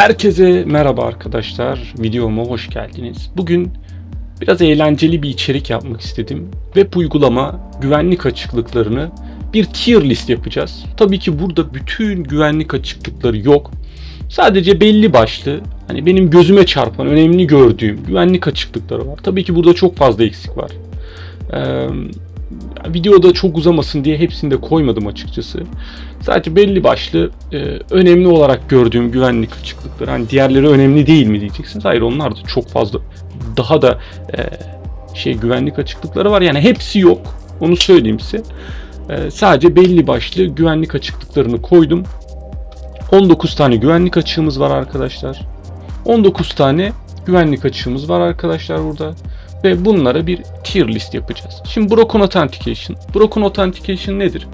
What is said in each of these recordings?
Herkese merhaba arkadaşlar. Videoma hoş geldiniz. Bugün biraz eğlenceli bir içerik yapmak istedim. Web uygulama güvenlik açıklıklarını bir tier list yapacağız. Tabii ki burada bütün güvenlik açıklıkları yok. Sadece belli başlı hani benim gözüme çarpan, önemli gördüğüm güvenlik açıklıkları var. Tabii ki burada çok fazla eksik var. Ee, videoda çok uzamasın diye hepsini de koymadım açıkçası. Sadece belli başlı e, önemli olarak gördüğüm güvenlik açıklıkları. Hani diğerleri önemli değil mi diyeceksiniz. Hayır onlar da çok fazla daha da e, şey güvenlik açıklıkları var. Yani hepsi yok. Onu söyleyeyim size. E, sadece belli başlı güvenlik açıklıklarını koydum. 19 tane güvenlik açığımız var arkadaşlar. 19 tane güvenlik açığımız var arkadaşlar burada ve bunlara bir tier list yapacağız. Şimdi Broken Authentication. Broken Authentication nedir?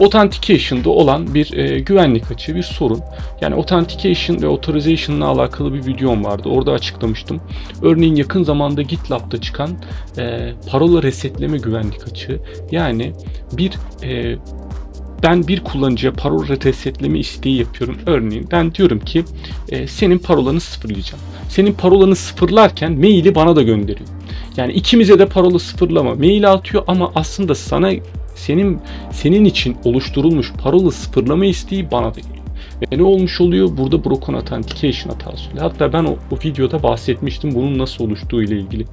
Authentication'da olan bir e, güvenlik açığı, bir sorun. Yani Authentication ve Authorization ile alakalı bir videom vardı. Orada açıklamıştım. Örneğin yakın zamanda GitLab'da çıkan e, parola resetleme güvenlik açığı. Yani bir e, ben bir kullanıcıya parola resetleme isteği yapıyorum. Örneğin ben diyorum ki e, senin parolanı sıfırlayacağım. Senin parolanı sıfırlarken maili bana da gönderiyor. Yani ikimize de parola sıfırlama maili atıyor ama aslında sana senin senin için oluşturulmuş parola sıfırlama isteği bana da geliyor. Ve ne olmuş oluyor? Burada broken authentication hatası oluyor. Hatta ben o, o videoda bahsetmiştim bunun nasıl oluştuğu ile ilgili.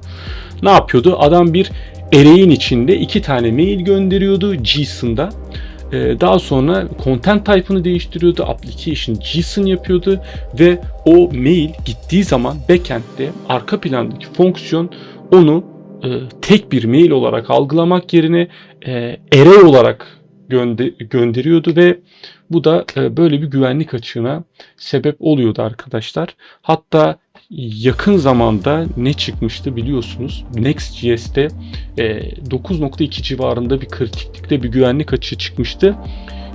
Ne yapıyordu? Adam bir array'in içinde iki tane mail gönderiyordu JSON'da. Ee, daha sonra content type'ını değiştiriyordu. Application JSON yapıyordu ve o mail gittiği zaman backend'de arka plandaki fonksiyon onu e, tek bir mail olarak algılamak yerine e, array olarak gönde gönderiyordu ve bu da e, böyle bir güvenlik açığına sebep oluyordu arkadaşlar. Hatta yakın zamanda ne çıkmıştı biliyorsunuz. Next.js'te e, 9.2 civarında bir kritiklikte bir güvenlik açığı çıkmıştı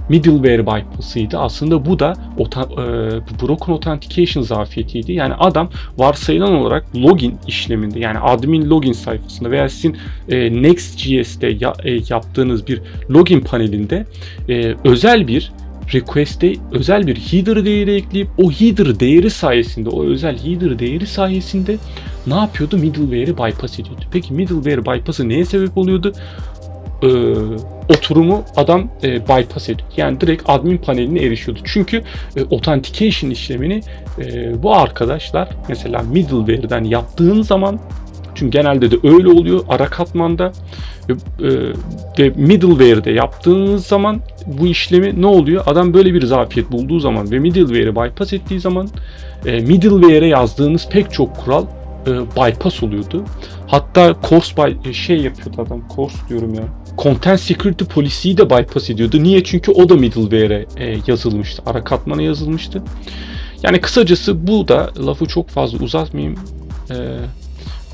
middleware bypass'ıydı. Aslında bu da e, broken authentication zafiyetiydi. Yani adam varsayılan olarak login işleminde yani admin login sayfasında veya sizin e, Next.js'te ya, e, yaptığınız bir login panelinde e, özel bir request'e özel bir header değeri ekleyip o header değeri sayesinde o özel header değeri sayesinde ne yapıyordu? Middleware'i bypass ediyordu. Peki middleware bypass'ı neye sebep oluyordu? e, oturumu adam e, bypass ediyor. Yani direkt admin paneline erişiyordu. Çünkü e, authentication işlemini e, bu arkadaşlar mesela middleware'den yaptığın zaman çünkü genelde de öyle oluyor ara katmanda e, ve middleware'de yaptığınız zaman bu işlemi ne oluyor? Adam böyle bir zafiyet bulduğu zaman ve middleware'i bypass ettiği zaman e, middleware'e yazdığınız pek çok kural e, bypass oluyordu. Hatta course by e, şey yapıyordu adam. Course diyorum ya. Content Security Policy'yi de bypass ediyordu. Niye? Çünkü o da middleware'e e, yazılmıştı. Ara katmana yazılmıştı. Yani kısacası bu da lafı çok fazla uzatmayayım. E,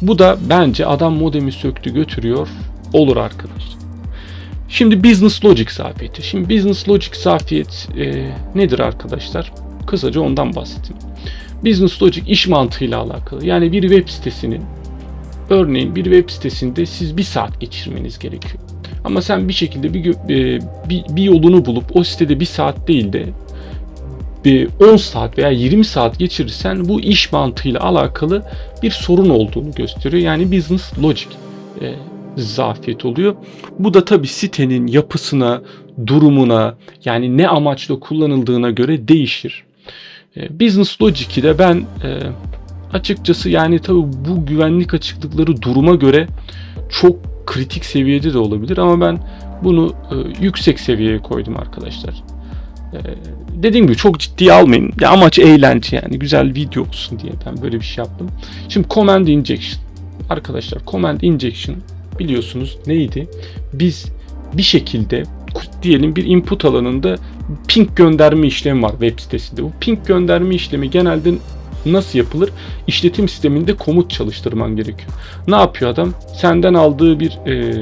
bu da bence adam modemi söktü götürüyor. Olur arkadaşlar. Şimdi Business Logic zafiyeti. Şimdi Business Logic zafiyet e, nedir arkadaşlar? Kısaca ondan bahsedeyim. Business Logic iş mantığıyla alakalı. Yani bir web sitesinin örneğin bir web sitesinde siz bir saat geçirmeniz gerekiyor. Ama sen bir şekilde bir, e, bir, bir yolunu bulup o sitede bir saat değil de bir 10 saat veya 20 saat geçirirsen bu iş mantığıyla alakalı bir sorun olduğunu gösteriyor. Yani business logic e, zafiyet oluyor. Bu da tabi sitenin yapısına, durumuna yani ne amaçla kullanıldığına göre değişir. E, business Logic'i de ben e, açıkçası yani tabi bu güvenlik açıklıkları duruma göre çok kritik seviyede de olabilir ama ben bunu e, yüksek seviyeye koydum arkadaşlar. E, dediğim gibi çok ciddiye almayın. Ya amaç eğlence yani güzel video olsun diye ben böyle bir şey yaptım. Şimdi command injection. Arkadaşlar command injection biliyorsunuz neydi? Biz bir şekilde diyelim bir input alanında ping gönderme işlemi var web sitesinde. Bu ping gönderme işlemi genelde nasıl yapılır? İşletim sisteminde komut çalıştırman gerekiyor. Ne yapıyor adam? Senden aldığı bir e,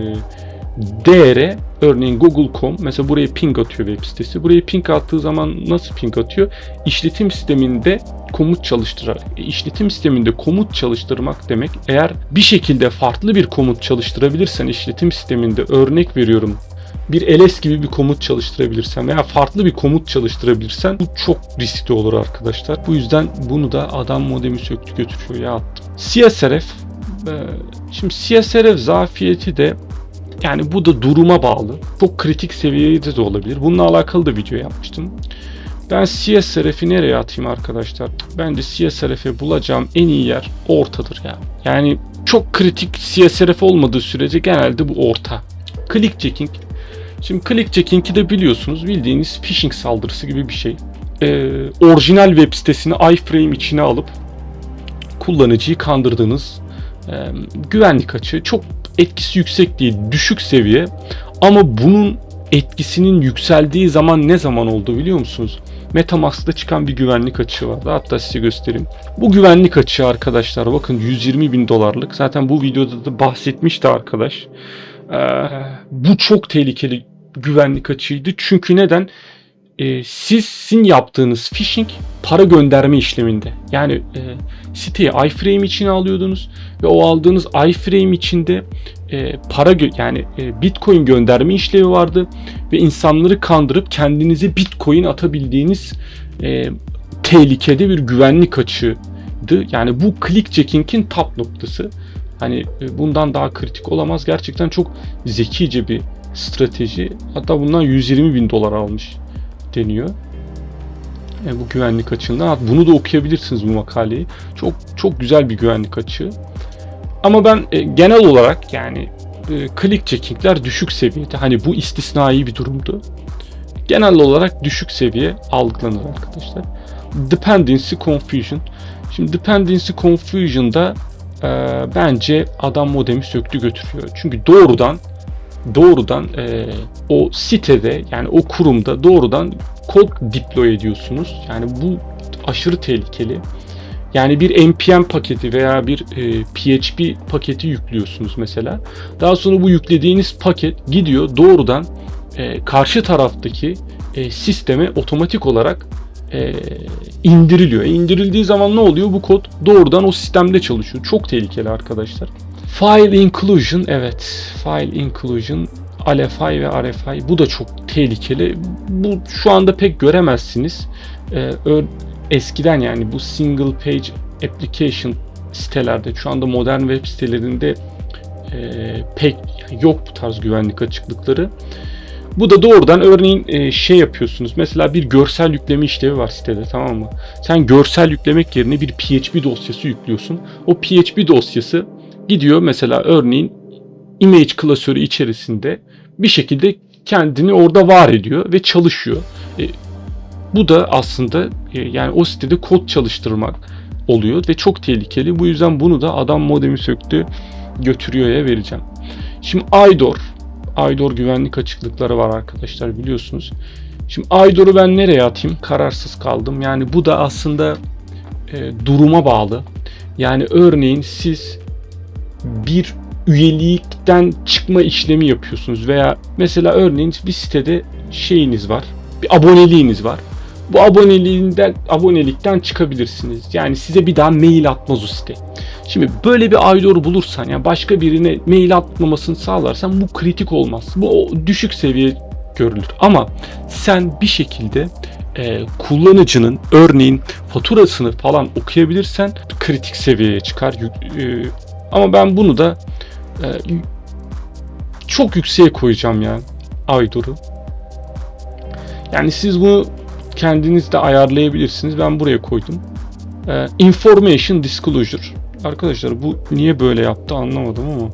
değere örneğin google.com mesela buraya ping atıyor web sitesi. Buraya ping attığı zaman nasıl ping atıyor? İşletim sisteminde komut çalıştırarak. E, işletim sisteminde komut çalıştırmak demek eğer bir şekilde farklı bir komut çalıştırabilirsen işletim sisteminde örnek veriyorum bir ls gibi bir komut çalıştırabilirsen veya farklı bir komut çalıştırabilirsen bu çok riskli olur arkadaşlar. Bu yüzden bunu da adam modemi söktü götürüyor ya attım. CSRF e, şimdi CSRF zafiyeti de yani bu da duruma bağlı. Çok kritik seviyede de olabilir. Bununla alakalı da video yapmıştım. Ben CSRF'i nereye atayım arkadaşlar? Bence CSRF'i bulacağım en iyi yer ortadır ya. Yani çok kritik CSRF olmadığı sürece genelde bu orta. Click checking. Şimdi click checking'i de biliyorsunuz bildiğiniz phishing saldırısı gibi bir şey. Ee, orijinal web sitesini iframe içine alıp kullanıcıyı kandırdığınız e, güvenlik açığı çok etkisi yüksek değil, düşük seviye. Ama bunun etkisinin yükseldiği zaman ne zaman oldu biliyor musunuz? Metamask'ta çıkan bir güvenlik açığı vardı. Hatta size göstereyim. Bu güvenlik açığı arkadaşlar bakın 120 bin dolarlık. Zaten bu videoda da bahsetmişti arkadaş. Ee, bu çok tehlikeli güvenlik açığıydı. Çünkü neden? Ee, siz sizin yaptığınız phishing para gönderme işleminde. Yani e, siteyi iframe içine alıyordunuz ve o aldığınız iframe içinde e, para yani e, bitcoin gönderme işlevi vardı ve insanları kandırıp kendinize bitcoin atabildiğiniz e, tehlikede bir güvenlik açığıydı. Yani bu click checking'in top noktası. Hani e, bundan daha kritik olamaz. Gerçekten çok zekice bir strateji. Hatta bundan 120 bin dolar almış deniyor. E, bu güvenlik açığından. Bunu da okuyabilirsiniz bu makaleyi. Çok çok güzel bir güvenlik açığı. Ama ben e, genel olarak yani e, click checking'ler düşük seviyede. Hani bu istisnai bir durumdu. Genel olarak düşük seviye algılanır arkadaşlar. Dependency confusion. Şimdi dependency confusion'da e, bence adam modemi söktü götürüyor. Çünkü doğrudan doğrudan e, o sitede yani o kurumda doğrudan kod deploy ediyorsunuz. Yani bu aşırı tehlikeli. Yani bir npm paketi veya bir e, PHP paketi yüklüyorsunuz mesela. Daha sonra bu yüklediğiniz paket gidiyor doğrudan e, karşı taraftaki e, sisteme otomatik olarak e, indiriliyor. E, indirildiği zaman ne oluyor? Bu kod doğrudan o sistemde çalışıyor. Çok tehlikeli arkadaşlar. File inclusion evet. File inclusion RFI ve RFI bu da çok tehlikeli. Bu şu anda pek göremezsiniz. Ee, eskiden yani bu single page application sitelerde şu anda modern web sitelerinde e, pek yok bu tarz güvenlik açıklıkları. Bu da doğrudan örneğin e, şey yapıyorsunuz. Mesela bir görsel yükleme işlevi var sitede tamam mı? Sen görsel yüklemek yerine bir PHP dosyası yüklüyorsun. O PHP dosyası gidiyor mesela örneğin image klasörü içerisinde bir şekilde kendini orada var ediyor ve çalışıyor. E, bu da aslında e, yani o sitede kod çalıştırmak oluyor ve çok tehlikeli. Bu yüzden bunu da adam modemi söktü götürüyor'ya vereceğim. Şimdi IDOR IDOR güvenlik açıklıkları var arkadaşlar biliyorsunuz. Şimdi IDOR'u ben nereye atayım? Kararsız kaldım. Yani bu da aslında e, duruma bağlı. Yani örneğin siz bir üyelikten çıkma işlemi yapıyorsunuz veya mesela örneğin bir sitede şeyiniz var, bir aboneliğiniz var. Bu aboneliğinden abonelikten çıkabilirsiniz. Yani size bir daha mail atmaz o site. Şimdi böyle bir aydoru bulursan yani başka birine mail atmamasını sağlarsan bu kritik olmaz. Bu düşük seviye görülür. Ama sen bir şekilde e, kullanıcının örneğin faturasını falan okuyabilirsen kritik seviyeye çıkar. E, ama ben bunu da e, çok yükseğe koyacağım yani Aydor'u. Yani siz bunu kendiniz de ayarlayabilirsiniz. Ben buraya koydum. E, information Disclosure. Arkadaşlar bu niye böyle yaptı anlamadım ama.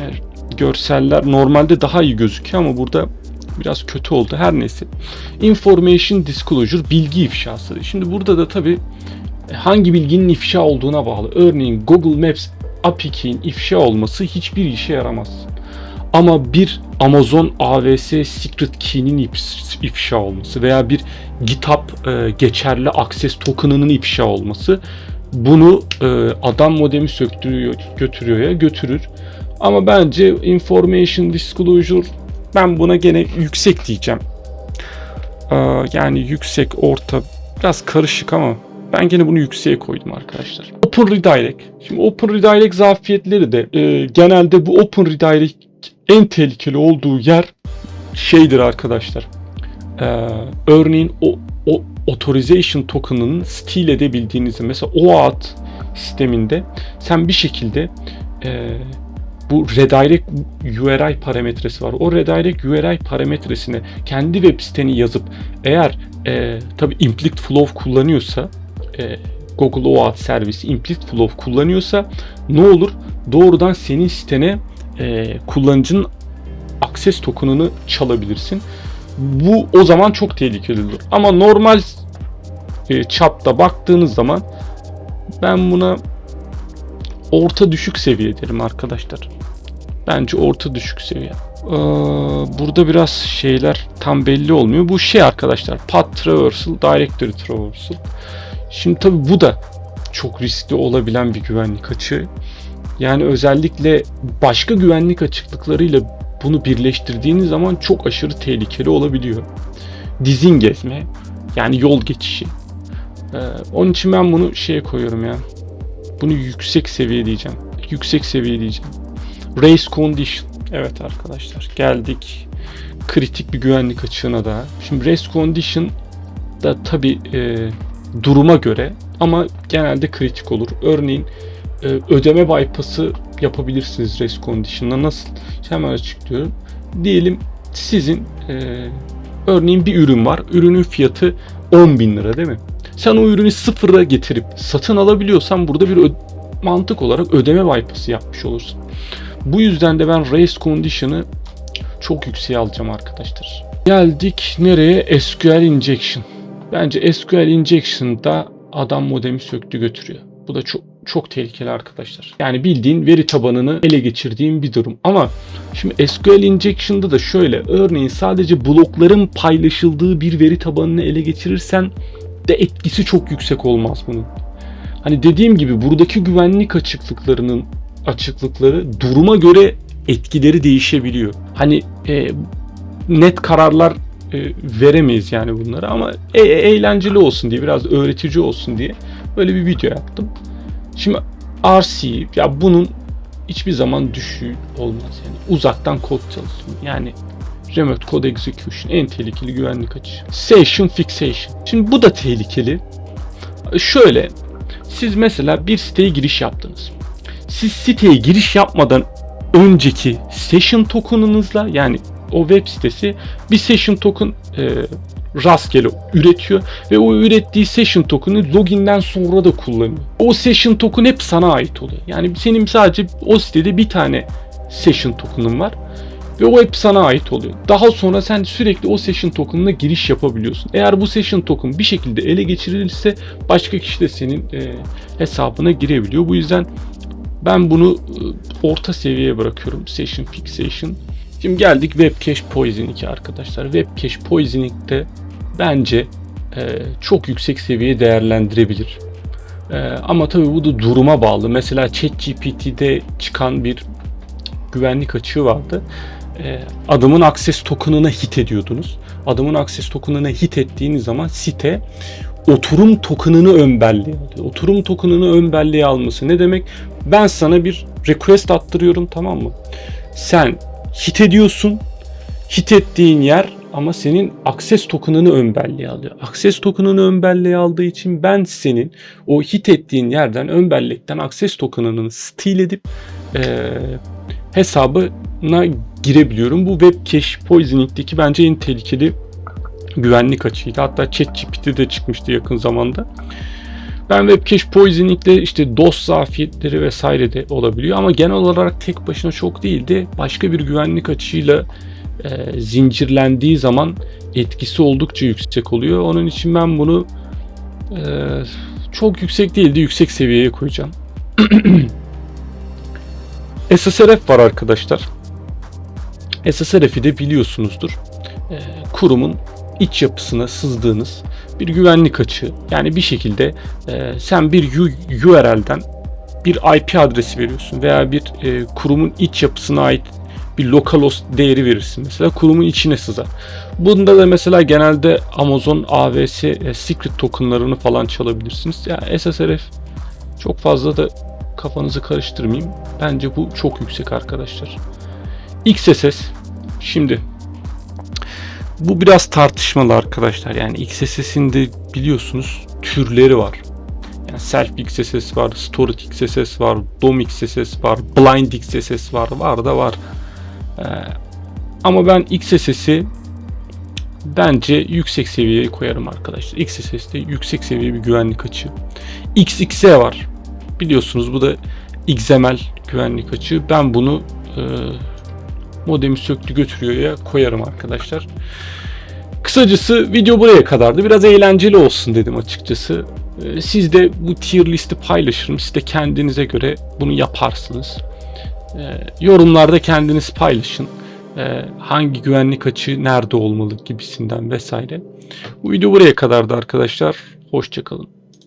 Yani görseller normalde daha iyi gözüküyor ama burada biraz kötü oldu. Her neyse. Information Disclosure bilgi ifşası. Şimdi burada da tabi hangi bilginin ifşa olduğuna bağlı. Örneğin Google Maps API key'in ifşa olması hiçbir işe yaramaz. Ama bir Amazon AWS Secret Key'nin ifşa olması veya bir GitHub e, geçerli access token'ının ifşa olması bunu e, adam modemi söktürüyor, götürüyor ya götürür. Ama bence information disclosure ben buna gene yüksek diyeceğim. E, yani yüksek, orta biraz karışık ama ben gene bunu yükseğe koydum arkadaşlar. Open Redirect. Şimdi Open Redirect zafiyetleri de e, genelde bu Open Redirect en tehlikeli olduğu yer şeydir arkadaşlar. Ee, örneğin o, o authorization token'ını steal edebildiğinizde mesela OAuth sisteminde sen bir şekilde e, bu redirect URI parametresi var. O redirect URI parametresine kendi web siteni yazıp eğer e, tabi implicit flow kullanıyorsa e, Google OAuth servisi implicit flow kullanıyorsa ne olur? Doğrudan senin sitene e, kullanıcının access token'ını çalabilirsin. Bu o zaman çok tehlikeli olur. Ama normal e, çapta baktığınız zaman ben buna orta düşük seviye derim arkadaşlar. Bence orta düşük seviye. Ee, burada biraz şeyler tam belli olmuyor. Bu şey arkadaşlar path traversal, directory traversal. Şimdi tabi bu da çok riskli olabilen bir güvenlik açığı. Yani özellikle başka güvenlik açıklıklarıyla bunu birleştirdiğiniz zaman çok aşırı tehlikeli olabiliyor. Dizin gezme, yani yol geçişi. Ee, onun için ben bunu şeye koyuyorum ya. Bunu yüksek seviye diyeceğim. Yüksek seviye diyeceğim. Race Condition. Evet arkadaşlar geldik kritik bir güvenlik açığına daha. Şimdi Race Condition da tabi e, duruma göre ama genelde kritik olur. Örneğin e, ödeme bypass'ı yapabilirsiniz Race Condition'la. Nasıl? İşte hemen açıklıyorum. Diyelim sizin e, örneğin bir ürün var. Ürünün fiyatı 10 bin lira değil mi? Sen o ürünü sıfıra getirip satın alabiliyorsan burada bir mantık olarak ödeme bypass'ı yapmış olursun. Bu yüzden de ben race condition'ı çok yükseğe alacağım arkadaşlar. Geldik nereye? SQL injection. Bence SQL injection'da adam modemi söktü götürüyor. Bu da çok çok tehlikeli arkadaşlar. Yani bildiğin veri tabanını ele geçirdiğin bir durum. Ama şimdi SQL injection'da da şöyle örneğin sadece blokların paylaşıldığı bir veri tabanını ele geçirirsen de etkisi çok yüksek olmaz bunun. Hani dediğim gibi buradaki güvenlik açıklıklarının açıklıkları duruma göre etkileri değişebiliyor. Hani e, net kararlar e, veremeyiz yani bunlara ama e- e- eğlenceli olsun diye biraz öğretici olsun diye böyle bir video yaptım. Şimdi RC ya bunun hiçbir zaman düşüğü olmaz yani uzaktan kod çalışsın yani Remote Code Execution en tehlikeli güvenlik açığı. Session Fixation. Şimdi bu da tehlikeli. Şöyle siz mesela bir siteye giriş yaptınız. Siz siteye giriş yapmadan önceki session token'ınızla yani o web sitesi bir session token e, rastgele üretiyor ve o ürettiği session token'ı login'den sonra da kullanıyor. O session token hep sana ait oluyor. Yani senin sadece o sitede bir tane session token'ın var ve o hep sana ait oluyor. Daha sonra sen sürekli o session token'ına giriş yapabiliyorsun. Eğer bu session token bir şekilde ele geçirilirse başka kişi de senin e, hesabına girebiliyor. Bu yüzden ben bunu e, orta seviyeye bırakıyorum. Session fixation. Şimdi geldik web cache poisoning'e arkadaşlar. Web cache poisoning de bence e, çok yüksek seviye değerlendirebilir. E, ama tabii bu da duruma bağlı. Mesela ChatGPT'de çıkan bir güvenlik açığı vardı. E, adamın access token'ına hit ediyordunuz. Adamın access token'ına hit ettiğiniz zaman site oturum token'ını ön. Oturum token'ını ön alması ne demek? Ben sana bir request attırıyorum tamam mı? Sen hit ediyorsun. Hit ettiğin yer ama senin access token'ını ön belleğe alıyor. Access token'ını ön belleğe aldığı için ben senin o hit ettiğin yerden ön bellekten access token'ını steal edip e, hesabına girebiliyorum. Bu web cache poisoning'deki bence en tehlikeli güvenlik açığıydı. Hatta ChatGPT'de çıkmıştı yakın zamanda. Ben web cache poisoning'de işte DOS zafiyetleri vesaire de olabiliyor ama genel olarak tek başına çok değil de başka bir güvenlik açığıyla e, zincirlendiği zaman etkisi oldukça yüksek oluyor. Onun için ben bunu e, çok yüksek değil de yüksek seviyeye koyacağım. SSRF var arkadaşlar. SSRF'i de biliyorsunuzdur. E, kurumun iç yapısına sızdığınız bir güvenlik açığı. Yani bir şekilde e, sen bir URL'den bir IP adresi veriyorsun veya bir e, kurumun iç yapısına ait bir localhost değeri verirsin. Mesela kurumun içine sızar. Bunda da mesela genelde Amazon AWS e, secret tokenlarını falan çalabilirsiniz. Yani SSRF çok fazla da kafanızı karıştırmayayım. Bence bu çok yüksek arkadaşlar. XSS şimdi bu biraz tartışmalı arkadaşlar. Yani XSS'in de biliyorsunuz türleri var. Yani Self XSS var, Storage XSS var, DOM XSS var, Blind XSS var, var da var. Ee, ama ben XSS'i bence yüksek seviyeye koyarım arkadaşlar. XSS'de yüksek seviye bir güvenlik açığı. XXE var. Biliyorsunuz bu da XML güvenlik açığı. Ben bunu e, modemi söktü götürüyor ya koyarım arkadaşlar. Kısacası video buraya kadardı. Biraz eğlenceli olsun dedim açıkçası. Ee, Siz de bu tier listi paylaşırım. Siz de kendinize göre bunu yaparsınız. Ee, Yorumlarda kendiniz paylaşın. Ee, Hangi güvenlik açığı nerede olmalı gibisinden vesaire. Bu video buraya kadardı arkadaşlar. Hoşçakalın.